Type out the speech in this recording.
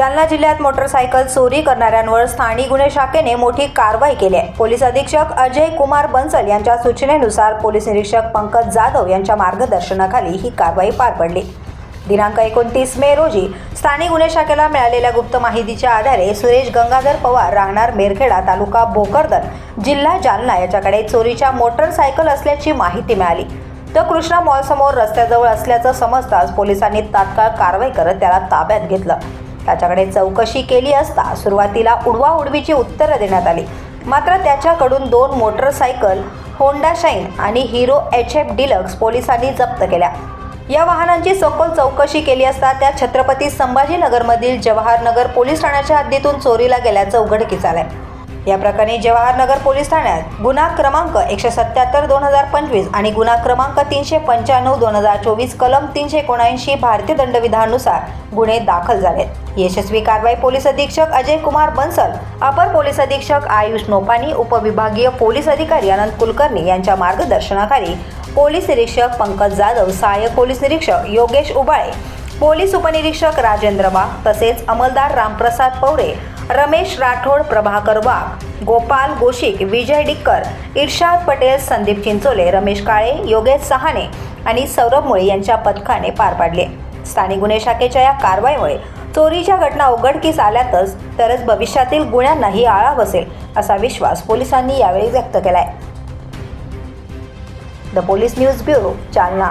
जालना जिल्ह्यात मोटरसायकल चोरी करणाऱ्यांवर स्थानिक गुन्हे शाखेने मोठी कारवाई केली आहे. पोलीस अधीक्षक अजय कुमार बन्सल यांच्या सूचनेनुसार पोलीस निरीक्षक पंकज जाधव यांच्या मार्गदर्शनाखाली ही कारवाई पार पडली. दिनांक एकोणतीस मे रोजी स्थानिक गुन्हे शाखेला मिळालेल्या गुप्त माहितीच्या आधारे सुरेश गंगाधर पवार राहणार मेरखेडा तालुका भोकरदन जिल्हा जालना याच्याकडे चोरीच्या मोटरसायकल असल्याची माहिती मिळाली. तर कृष्णा मॉलसमोर रस्त्याजवळ असल्याचं समजताच पोलिसांनी तात्काळ कारवाई करत त्याला ताब्यात घेतलं. त्याच्याकडे चौकशी केली असता सुरुवातीला उडवाउडवीची उत्तरं देण्यात आली. मात्र त्याच्याकडून दोन मोटरसायकल होंडा शाईन आणि हिरो एच एफ डिलक्स पोलिसांनी जप्त केल्या. या वाहनांची सखोल चौकशी केली असता त्या छत्रपती संभाजीनगरमधील जवाहरनगर पोलीस ठाण्याच्या हद्दीतून चोरीला गेल्याचं उघडकीस आलंय. या प्रकरणी जवाहरनगर पोलीस ठाण्यात गुन्हा क्रमांक एकशे सत्याहत्तर दोन हजार पंचवीस आणि गुन्हा क्रमांक तीनशे पंच्याण्णव दोन हजार चोवीस कलम तीनशे एकोणऐंशी भारतीय दंडविधानुसार गुन्हे दाखल झालेत. यशस्वी कारवाई पोलीस अधीक्षक अजय कुमार बन्सल अपर पोलीस अधीक्षक आयुष नोपानी उपविभागीय पोलीस अधिकारी अनंत कुलकर्णी यांच्या मार्गदर्शनाखाली पोलीस निरीक्षक पंकज जाधव सहाय्यक पोलीस निरीक्षक योगेश उबाळे पोलीस उपनिरीक्षक राजेंद्र वाघ तसेच अंमलदार रामप्रसाद पवरे रमेश राठोड प्रभाकर वाघ गोपाल गोशिक विजय डिक्कर इर्शाद पटेल संदीप चिंचोले रमेश काळे योगेश सहाने आणि सौरभ मुळे यांच्या पथकाने पार पाडले. स्थानिक गुन्हे शाखेच्या या कारवाईमुळे चोरीच्या घटना उघडकीस आल्यातच तरच भविष्यातील गुन्ह्यांनाही आळा बसेल असा विश्वास पोलिसांनी यावेळी व्यक्त केलाय. The police news bureau Jalna.